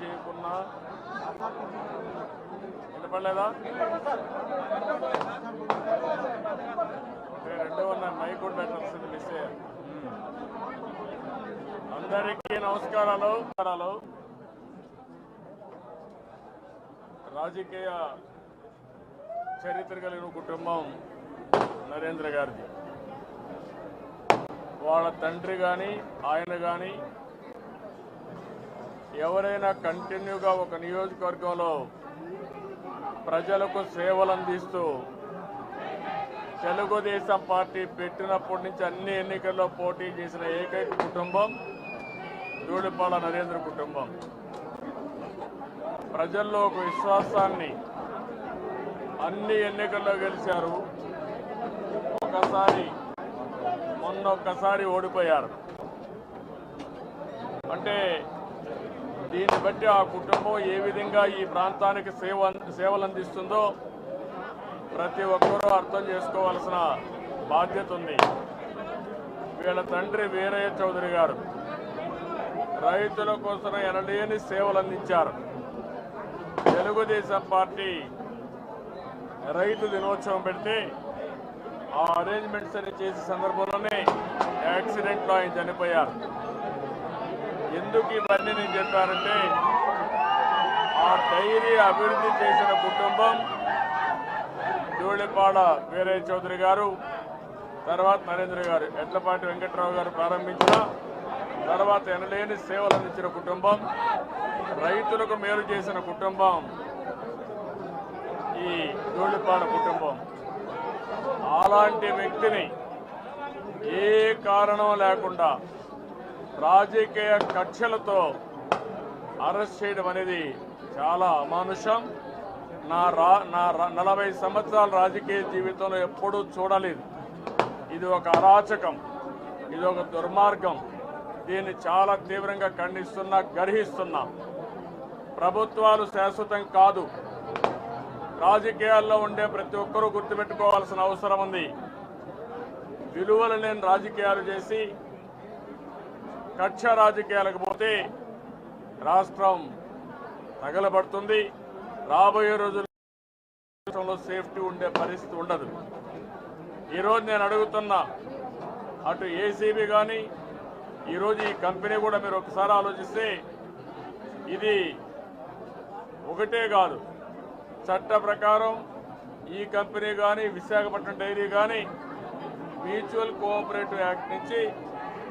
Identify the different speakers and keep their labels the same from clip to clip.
Speaker 1: చేయకున్నా వినపడలేదా? రెండో ఉన్నాయి మైక్ కూడా పెట్టాల్సింది మిస్ అయ్యారు అందరికీ నమస్కారాలు. నమస్కారాలు. రాజకీయ చరిత్ర కలిగిన కుటుంబం నరేంద్ర గారిది. వాళ్ళ తండ్రి కానీ ఆయన కానీ ఎవరైనా కంటిన్యూగా ఒక నియోజకవర్గంలో ప్రజలకు సేవలు అందిస్తూ తెలుగుదేశం పార్టీ పెట్టినప్పటి నుంచి అన్ని ఎన్నికల్లో పోటీ చేసిన ఏకైక కుటుంబం జూడిపాల నరేంద్ర కుటుంబం. ప్రజల్లో ఒక విశ్వాసాన్ని అన్ని ఎన్నికల్లో గెలిచారు. ఒకసారి మొన్న ఒక్కసారి ఓడిపోయారు. అంటే దీన్ని బట్టి ఆ కుటుంబం ఏ విధంగా ఈ ప్రాంతానికి సేవ సేవలు అందిస్తుందో ప్రతి ఒక్కరూ అర్థం చేసుకోవాల్సిన బాధ్యత ఉంది. వీళ్ళ తండ్రి వీరయ్య చౌదరి గారు రైతుల కోసం ఎనలేని సేవలు అందించారు తెలుగుదేశం పార్టీ రైతు దినోత్సవం పెడితే ఆ అరేంజ్మెంట్స్ అని చేసే సందర్భంలోనే యాక్సిడెంట్లో ఆయన చనిపోయారు. ఎందుకు ఇవన్నీ నేను చెప్పానంటే ఆ డైరీ అభివృద్ధి చేసిన కుటుంబం ధూళిపాడ వీరయ్య చౌదరి గారు తర్వాత నరేంద్ర గారు ఎడ్లపాటి వెంకట్రావు గారు ప్రారంభించిన తర్వాత ఎనలేని సేవలు అందించిన కుటుంబం రైతులకు మేలు చేసిన కుటుంబం ఈ ధూళిపాడ కుటుంబం. అలాంటి వ్యక్తిని ఏ కారణం లేకుండా రాజకీయ కక్షలతో అరెస్ట్ చేయడం అనేది చాలా అమానుషం. నా రా నా రా- నలభై సంవత్సరాల రాజకీయ జీవితంలో ఎప్పుడూ చూడలేదు. ఇది ఒక అరాచకం ఇది ఒక దుర్మార్గం. దీన్ని చాలా తీవ్రంగా ఖండిస్తున్నా గర్హిస్తున్నా. ప్రభుత్వాలు శాశ్వతం కాదు. రాజకీయాల్లో ఉండే ప్రతి ఒక్కరూ గుర్తుపెట్టుకోవాల్సిన అవసరం ఉంది. విలువలు లేని రాజకీయాలు చేసి కక్ష రాజకీయాలకు పోతే రాష్ట్రం తగలబడుతుంది. రాబోయే రోజుల్లో సేఫ్టీ ఉండే పరిస్థితి ఉండదు. ఈరోజు నేను అడుగుతున్నా అటు ఏసీబీ కానీ ఈరోజు ఈ కంపెనీ కూడా మీరు ఒకసారి ఆలోచిస్తే ఇది ఒకటే కాదు. చట్ట ప్రకారం ఈ కంపెనీ కానీ విశాఖపట్నం డైరీ కానీ మ్యూచువల్ కోఆపరేటివ్ యాక్ట్ నుంచి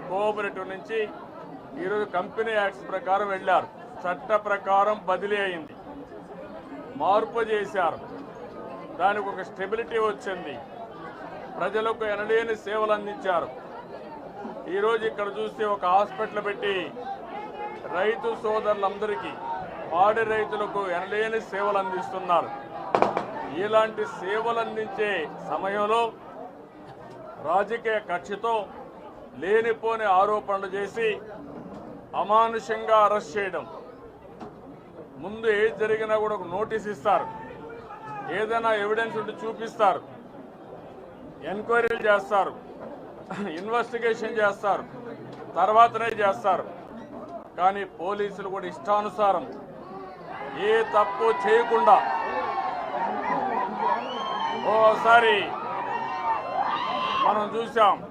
Speaker 1: కోఆపరేటివ్ నుంచి ఈరోజు కంపెనీ యాక్ట్స్ ప్రకారం వెళ్ళారు. చట్ట ప్రకారం బదిలీ అయింది. మార్పు చేశారు. దానికి ఒక స్టెబిలిటీ వచ్చింది. ప్రజలకు ఎనలేని సేవలు అందించారు. ఈరోజు ఇక్కడ చూస్తే ఒక హాస్పిటల్ పెట్టి రైతు సోదరులందరికీ పాడి రైతులకు ఎనలేని సేవలు అందిస్తున్నారు. ఇలాంటి సేవలు అందించే సమయంలో రాజకీయ కక్షతో లేనిపోని ఆరోపణలు చేసి అమానుషంగా అరెస్ట్ చేయడం. ముందు ఏది జరిగినా కూడా ఒక నోటీస్ ఇస్తారు. ఏదైనా ఎవిడెన్స్ ఉంటే చూపిస్తారు. ఎంక్వైరీలు చేస్తారు. ఇన్వెస్టిగేషన్ చేస్తారు. తర్వాతనే చేస్తారు. కానీ పోలీసులు కూడా ఇష్టానుసారం ఏ తప్పు చేయకుండా ఓసారి మనం చూసాం.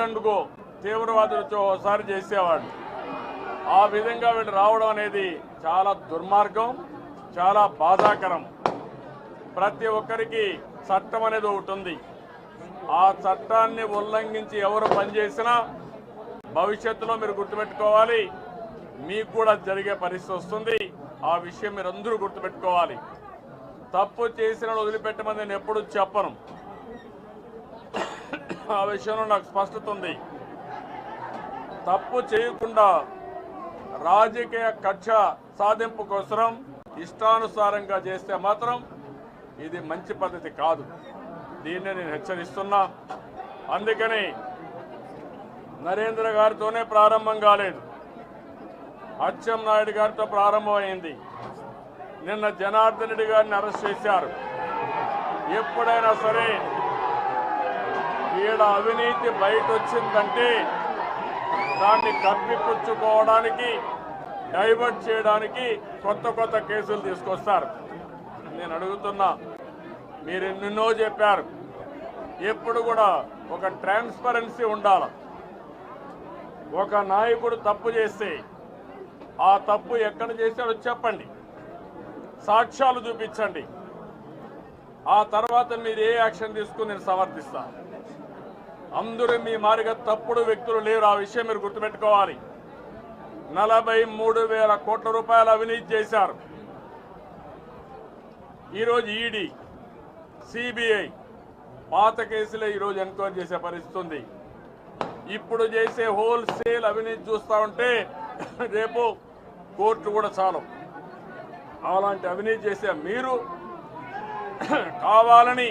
Speaker 1: హిట్ తీవ్రవాదులు ఒకసారి చేసేవాడు ఆ విధంగా వీళ్ళు రావడం అనేది చాలా దుర్మార్గం చాలా బాధాకరం. ప్రతి ఒక్కరికి చట్టం అనేది ఒకటి ఉంది. ఆ చట్టాన్ని ఉల్లంఘించి ఎవరు పనిచేసినా భవిష్యత్తులో మీరు గుర్తుపెట్టుకోవాలి. మీకు కూడా జరిగే పరిస్థితి వస్తుంది. ఆ విషయం మీరు అందరూ గుర్తుపెట్టుకోవాలి. తప్పు చేసిన వదిలిపెట్టమని నేను ఎప్పుడు చెప్పను. ఆ విషయంలో నాకు స్పష్టత ఉంది. తప్పు చేయకుండా రాజకీయ కక్ష సాధింపు కోసరం ఇష్టానుసారంగా చేస్తే మాత్రం ఇది మంచి పద్ధతి కాదు. దీన్ని నేను హెచ్చరిస్తున్నా. అందుకని నరేంద్ర గారితోనే ప్రారంభం కాలేదు. అచ్చెం నాయుడు గారితో ప్రారంభమైంది. నిన్న జనార్దన్ రెడ్డి గారిని అరెస్ట్ చేశారు. ఎప్పుడైనా సరే ఈడ అవినీతి బయట వచ్చిందంటే దాన్ని కప్పిపుచ్చుకోవడానికి డైవర్ట్ చేయడానికి కొత్త కొత్త కేసులు తీసుకొస్తారు. నేను అడుగుతున్నా మీరు ఎన్నెన్నో చెప్పారు. ఎప్పుడు కూడా ఒక ట్రాన్స్పరెన్సీ ఉండాలి. ఒక నాయకుడు తప్పు చేస్తే ఆ తప్పు ఎక్కడ చేశాడో చెప్పండి. సాక్ష్యాలు చూపించండి. ఆ తర్వాత మీరు ఏ యాక్షన్ తీసుకుని నేను సమర్థిస్తాను? అందరూ మీ మారిగా తప్పుడు వ్యక్తులు లేరు. ఆ విషయం మీరు గుర్తుపెట్టుకోవాలి. నలభై మూడు వేల కోట్ల రూపాయలు అవినీతి చేశారు. ఈరోజు ఈడీ సిబిఐ పాత కేసులే ఈరోజు ఎంక్వైరీ చేసే పరిస్థితి ఉంది. ఇప్పుడు చేసే హోల్సేల్ అవినీతి చూస్తా ఉంటే రేపు కోర్టు కూడా చాలు అలాంటి అవినీతి చేసే మీరు కావాలని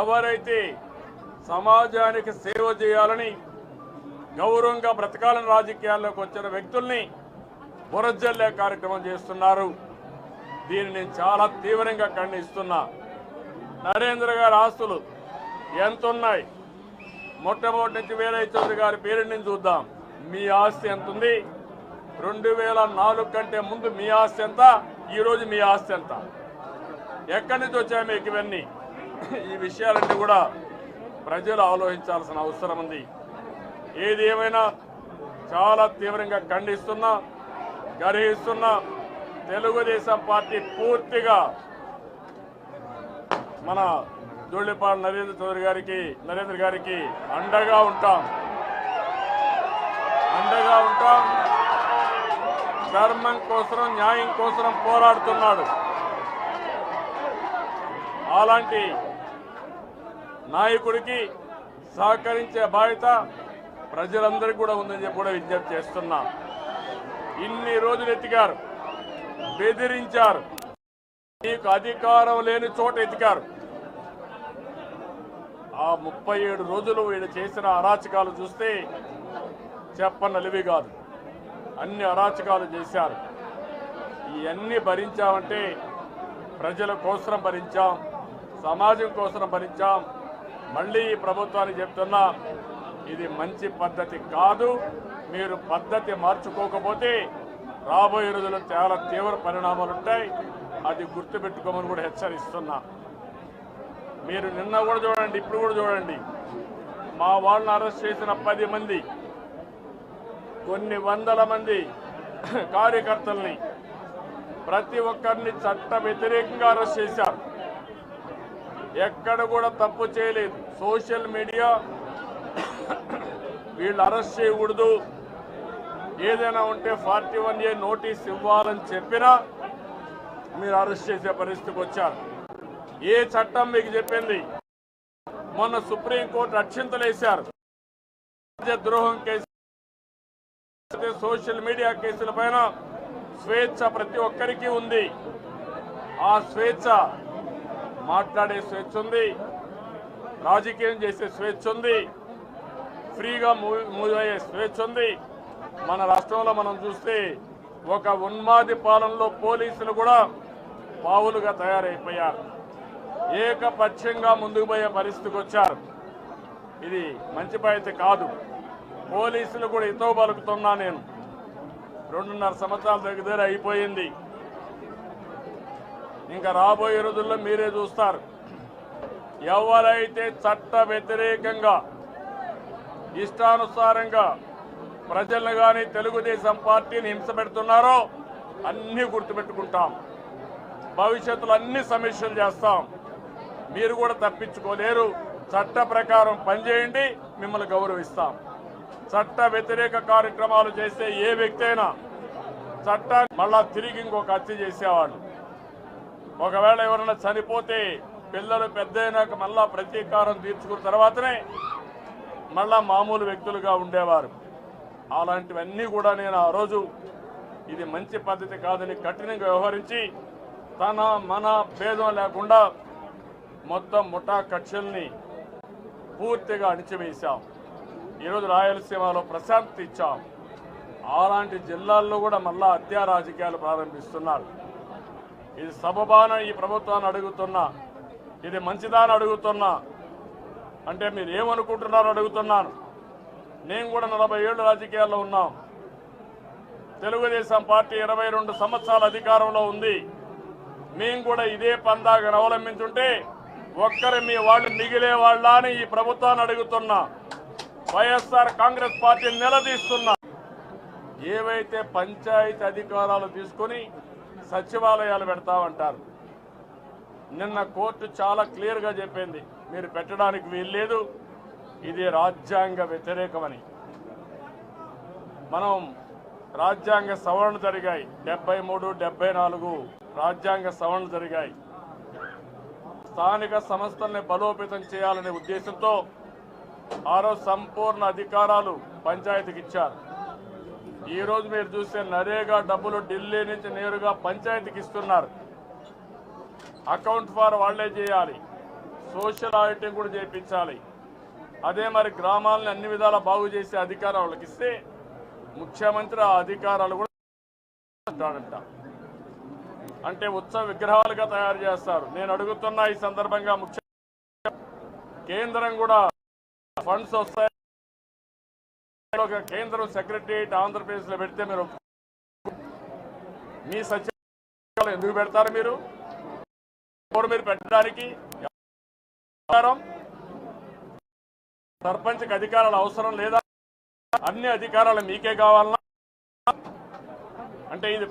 Speaker 1: ఎవరైతే సమాజానికి సేవ చేయాలని గౌరవంగా బ్రతకాలని రాజకీయాల్లోకి వచ్చిన వ్యక్తుల్ని బురజల్లే కార్యక్రమం చేస్తున్నారు. దీన్ని నేను చాలా తీవ్రంగా ఖండిస్తున్నా. నరేంద్ర గారి ఆస్తులు ఎంత ఉన్నాయి మొట్టమొదటి నుంచి వీరయ్య చౌదరి గారి పేరుని నుంచి చూద్దాం. మీ ఆస్తి ఎంత ఉంది రెండు వేల నాలుగు కంటే ముందు మీ ఆస్తి ఎంత? ఈరోజు మీ ఆస్తి ఎంత? ఎక్కడి నుంచి వచ్చాయి మీకు ఇవన్నీ? ఈ విషయాలన్నీ కూడా ప్రజలు ఆలోచించాల్సిన అవసరం ఉంది. ఏది ఏమైనా చాలా తీవ్రంగా ఖండిస్తున్నా గర్హిస్తున్నా తెలుగుదేశం పార్టీ పూర్తిగా మన ధూళిపాడు నరేంద్ర చౌదరి గారికి నరేంద్ర గారికి అండగా ఉంటాం. అండగా ఉంటాం. ధర్మం కోసం న్యాయం కోసం పోరాడుతున్నాడు. అలాంటి నాయకుడికి సహకరించే బాధ్యత ప్రజలందరికీ కూడా ఉందని చెప్పి కూడా విజ్ఞప్తి చేస్తున్నా. ఇన్ని రోజులు ఎత్తికారు. బెదిరించారు. మీకు అధికారం లేని చోట ఎతికారు ఆ ముప్పై ఏడు రోజులు వీళ్ళు చేసిన అరాచకాలు చూస్తే చెప్పనలివి కాదు. అన్ని అరాచకాలు చేశారు. ఇవన్నీ భరించామంటే ప్రజల కోసం భరించాం సమాజం కోసం భరించాం మళ్ళీ ఈ ప్రభుత్వానికి చెప్తున్నా ఇది మంచి పద్ధతి కాదు. మీరు పద్ధతి మార్చుకోకపోతే రాబోయే రోజుల్లో చాలా తీవ్ర పరిణామాలు ఉంటాయి అది గుర్తుపెట్టుకోమని కూడా హెచ్చరిస్తున్నా. మీరు నిన్న కూడా చూడండి ఇప్పుడు కూడా చూడండి. మా వాళ్ళని అరెస్ట్ చేసిన పది మంది కొన్ని వందల మంది కార్యకర్తల్ని ప్రతి ఒక్కరిని చట్ట వ్యతిరేకంగా అరెస్ట్ చేశారు. ఎక్కడ కూడా తప్పు చేయలేదు. సోషల్ మీడియా వీళ్ళు అరెస్ట్ చేయకూడదు. ఏదైనా ఉంటే ఫార్టీ వన్ ఏ నోటీస్ ఇవ్వాలని చెప్పినా మీరు అరెస్ట్ చేసే పరిస్థితికి వచ్చారు. ఏ చట్టం మీకు చెప్పింది? మొన్న సుప్రీంకోర్టు అక్షింతలేశారు ద్రోహం కేసు సోషల్ మీడియా కేసుల పైన స్వేచ్ఛ ప్రతి ఒక్కరికి ఉంది. ఆ స్వేచ్ఛ మాట్లాడే స్వేచ్ఛ ఉంది. రాజకీయం చేసే స్వేచ్ఛ ఉంది. ఫ్రీగా మూవ్ మూవ్ అయ్యే స్వేచ్ఛ ఉంది. మన రాష్ట్రంలో మనం చూస్తే ఒక ఉన్మాది పాలనలో పోలీసులు కూడా పావులుగా తయారైపోయారు. ఏకపక్షంగా ముందుకు పోయే పరిస్థితికి వచ్చారు. ఇది మంచి పద్ధతి కాదు. పోలీసులు కూడా ఇతో పలుకుతున్నా నేను. రెండున్నర సంవత్సరాల దగ్గర అయిపోయింది. ఇంకా రాబోయే రోజుల్లో మీరే చూస్తారు. ఎవరైతే చట్ట వ్యతిరేకంగా ఇష్టానుసారంగా ప్రజలను కానీ తెలుగుదేశం పార్టీని హింస పెడుతున్నారో అన్నీ గుర్తుపెట్టుకుంటాం. భవిష్యత్తులో అన్ని సమీక్షలు చేస్తాం. మీరు కూడా తప్పించుకోలేరు. చట్ట ప్రకారం పనిచేయండి మిమ్మల్ని గౌరవిస్తాం. చట్ట వ్యతిరేక కార్యక్రమాలు చేస్తే ఏ వ్యక్తి అయినా చట్టాన్ని మళ్ళా తిరిగి ఇంకొక హత్య చేసేవాళ్ళు ఒకవేళ ఎవరైనా చనిపోతే పిల్లలు పెద్ద అయినాక మళ్ళా ప్రతీకారం తీర్చుకున్న తర్వాతనే మళ్ళా మామూలు వ్యక్తులుగా ఉండేవారు. అలాంటివన్నీ కూడా నేను ఆ రోజు ఇది మంచి పద్ధతి కాదని కఠినంగా వ్యవహరించి తన మన భేదం లేకుండా మొత్తం ముఠా కక్షల్ని పూర్తిగా అణిచివేశాం. ఈరోజు రాయలసీమలో ప్రశాంతత ఇచ్చాం. అలాంటి జిల్లాల్లో కూడా మళ్ళా హత్యా రాజకీయాలు ప్రారంభిస్తున్నారు. ఇది సబబాన ఈ ప్రభుత్వాన్ని అడుగుతున్నా ఇది మంచిదాని అడుగుతున్నా అంటే మీరు ఏమనుకుంటున్నారో అడుగుతున్నాను. నేను కూడా నలభై ఏళ్ళు రాజకీయాల్లో ఉన్నాం. తెలుగుదేశం పార్టీ ఇరవై రెండు సంవత్సరాల అధికారంలో ఉంది. మేము కూడా ఇదే పందాగా అవలంబించుంటే ఒక్కరి మీ వాళ్ళు మిగిలే వాళ్ళ అని ఈ ప్రభుత్వాన్ని అడుగుతున్నా. వైఎస్ఆర్ కాంగ్రెస్ పార్టీ నిలదీస్తున్నా. ఏవైతే పంచాయతీ అధికారాలు తీసుకొని సచివాలయాలు పెడతామంటారు నిన్న కోర్టు చాలా క్లియర్గా చెప్పింది. మీరు పెట్టడానికి వీల్లేదు. ఇది రాజ్యాంగ వ్యతిరేకమని. మనం రాజ్యాంగ సవరణలు జరిగాయి. డెబ్బై మూడు డెబ్బై నాలుగు రాజ్యాంగ సవరణలు జరిగాయి. స్థానిక సంస్థల్ని బలోపేతం చేయాలనే ఉద్దేశంతో ఆరో సంపూర్ణ అధికారాలు పంచాయతీకి ఇచ్చారు ఈ రోజు మీరు చూస్తే నరేగా డబ్బులు ఢిల్లీ నుంచి నేరుగా పంచాయతీకి ఇస్తున్నారు. అకౌంట్ ఫార్ వాళ్ళే చేయాలి. సోషల్ ఆడిటింగ్ కూడా చేయించాలి అదే మరి గ్రామాలను అన్ని విధాలా బాగు చేసే అధికారం వాళ్ళకి ఇస్తే ముఖ్యమంత్రి ఆ అధికారాలు కూడా అంటే ఉత్సవ విగ్రహాలుగా తయారు చేస్తారు. నేను అడుగుతున్నా ఈ సందర్భంగా ముఖ్య కేంద్రం కూడా ఫండ్స్ వస్తాయి కేంద్రం సెక్రటరియట్ ఆంధ్రప్రదేశ్లో పెడితే మీరు మీ సచివాలయం ఎందుకు పెడతారు మీరు? మీరు పెట్టడానికి? సర్పంచ్కి అధికారాలు అవసరం లేదా? అన్ని అధికారాలు మీకే కావాలన్నా అంటే ఇది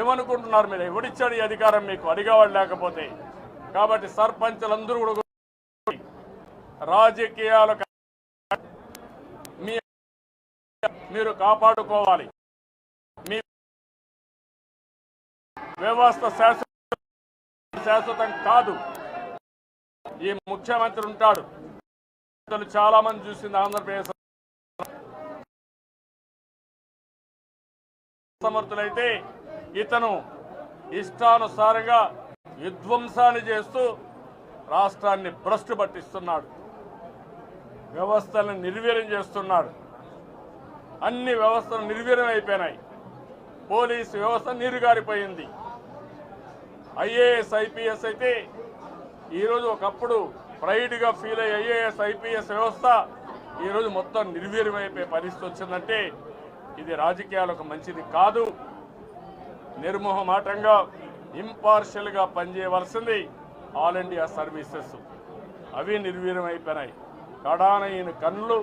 Speaker 1: ఏమనుకుంటున్నారు మీరు? ఎవడిచ్చాడు ఈ అధికారం మీకు? అడిగేవాడు లేకపోతే. కాబట్టి సర్పంచులందరూ కూడా రాజకీయాలకు మీ మీరు కాపాడుకోవాలి. మీ వ్యవస్థ శాశ్వత శాశ్వతం కాదు. ఈ ముఖ్యమంత్రి ఉంటాడు. ఇతను చాలా మంది చూసింది ఆంధ్రప్రదేశ్ సమర్థులైతే ఇతను ఇష్టానుసారంగా విధ్వంసాన్ని చేస్తూ రాష్ట్రాన్ని భ్రష్టు పట్టిస్తున్నాడు వ్యవస్థలను నిర్వీర్యం చేస్తున్నాడు అన్ని వ్యవస్థలు నిర్వీర్యం అయిపోయినాయి. పోలీసు వ్యవస్థ నీరుగారిపోయింది. ఐఏఎస్ ఐపీఎస్ అయితే ఈరోజు ఒకప్పుడు ప్రైడ్గా ఫీల్ అయ్యే ఐఏఎస్ ఐపీఎస్ వ్యవస్థ ఈరోజు మొత్తం నిర్వీర్యమైపోయే పరిస్థితి వచ్చిందంటే ఇది రాజకీయాలకు మంచిది కాదు. నిర్మోహమాటంగా ఇంపార్షియల్గా పనిచేయవలసింది ఆల్ ఇండియా సర్వీసెస్. అవి నిర్వీర్యం అయిపోయినాయి. కడాన ఈయన కళ్ళు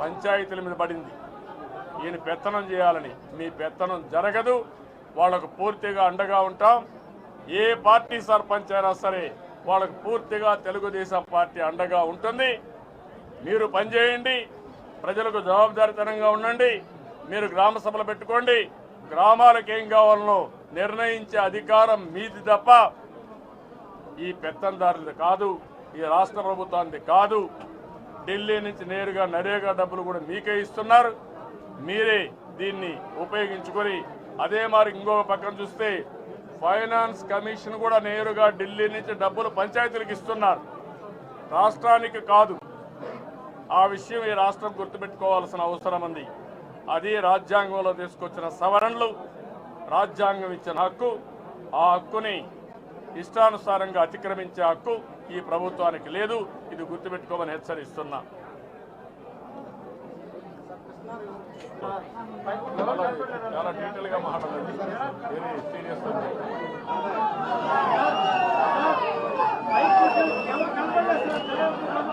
Speaker 1: పంచాయతీల మీద పడింది. ఈయన పెత్తనం చేయాలని మీ పెత్తనం జరగదు. వాళ్ళకు పూర్తిగా అండగా ఉంటాం. ఏ పార్టీ సర్పంచ్ అయినా సరే వాళ్ళకు పూర్తిగా తెలుగుదేశం పార్టీ అండగా ఉంటుంది. మీరు పనిచేయండి. ప్రజలకు జవాబుదారితనంగా ఉండండి. మీరు గ్రామ సభలు పెట్టుకోండి. గ్రామాలకు ఏం కావాలనో నిర్ణయించే అధికారం మీది తప్ప ఈ పెత్తందారులది కాదు. ఈ రాష్ట్ర ప్రభుత్వానికి కాదు. ఢిల్లీ నుంచి నేరుగా నరేగా డబ్బులు కూడా మీకే ఇస్తున్నారు. మీరే దీన్ని ఉపయోగించుకొని అదే మరి ఇంకొక పక్కన చూస్తే ఫైనాన్స్ కమిషన్ కూడా నేరుగా ఢిల్లీ నుంచి డబ్బులు పంచాయతీలకు ఇస్తున్నారు. రాష్ట్రానికి కాదు. ఆ విషయం ఈ రాష్ట్రం గుర్తుపెట్టుకోవాల్సిన అవసరం ఉంది. అది రాజ్యాంగంలో తీసుకొచ్చిన సవరణలు రాజ్యాంగం ఇచ్చిన హక్కు ఆ హక్కుని ఇష్టానుసారంగా అతిక్రమించే హక్కు ఈ ప్రభుత్వానికి లేదు. ఇది గుర్తుపెట్టుకోమని హెచ్చరిస్తున్నా. చాలా డీటెయిల్గా మాట్లాడండి.